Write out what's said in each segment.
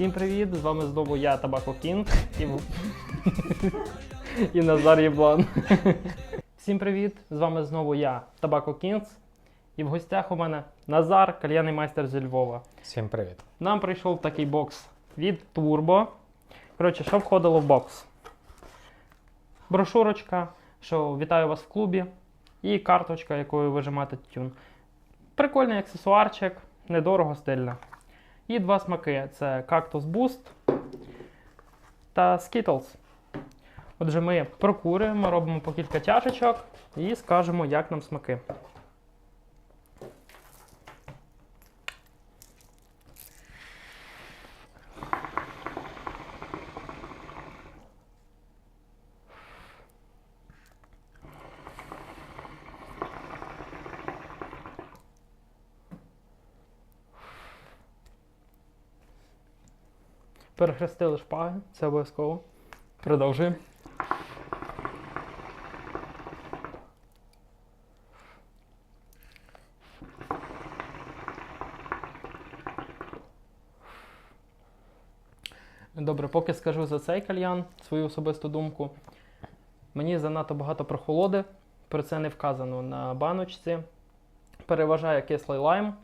з вами знову я, Табако Кінг і, і Назар Єблан. Всім привіт! З вами знову я, Табако Кінгс. І в гостях у мене Назар, кальяний майстер зі Львова. Всім привіт. Нам прийшов такий бокс від Turbo. Коротше, що входило в бокс? Брошурочка, що вітаю вас в клубі, і карточка, якою ви жимаєте тютюн. Прикольний аксесуарчик, недорого, стильно. І два смаки: це Cactus Boost та Skittles. Отже, ми прокурюємо, робимо по кілька тяжечок і скажемо, як нам смаки. Перехрестили шпаги, це обов'язково. Продовжуємо. Добре, поки скажу за цей кальян свою особисту думку. Мені занадто багато прохолоди, про це не вказано на баночці. Переважає кислий лайм,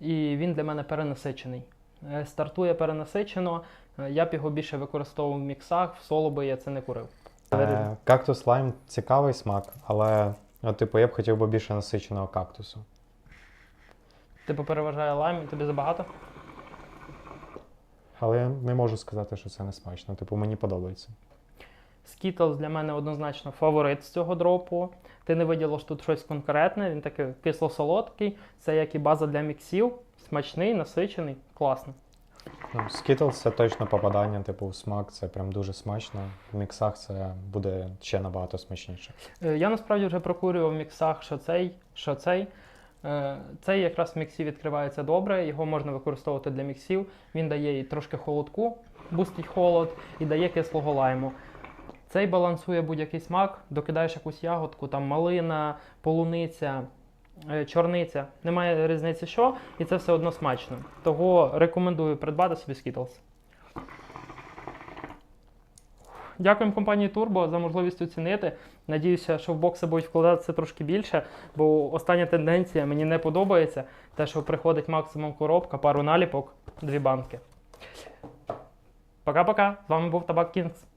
і він для мене перенасичений. Е, Стартує перенасичено. Е, Я б його більше використовував в міксах, в соло би я це не курив. Е, Кактус лайм цікавий смак, але от, типу, я б хотів би більше насиченого кактусу. Типу переважає лайм, і тобі забагато? Але я не можу сказати, що це не смачно. Типу, мені подобається. Skittles для мене однозначно фаворит з цього дропу. Ти не виділиш тут щось конкретне, він такий кисло-солодкий. Це як і база для міксів. Смачний, насичений, класно. Ну, Skittles це точно попадання, типу, в смак, це прям дуже смачно. В міксах це буде ще набагато смачніше. Е, Я насправді вже прокурював в міксах, що цей, що цей. Е, Цей якраз в міксі відкривається добре, його можна використовувати для міксів. Він дає і трошки холодку, бустить холод, і дає кислого лайму. Цей балансує будь-який смак, докидаєш якусь ягодку, там малина, полуниця, чорниця. Немає різниці що, і це все одно смачно. Того рекомендую придбати собі Skittles. Дякуємо компанії Turbo за можливість оцінити. Надіюся, що в бокси будуть вкладатися трошки більше, бо остання тенденція мені не подобається. Те, що приходить максимум коробка, пару наліпок, дві банки. Пока-пока. З вами був Табак Кінгс.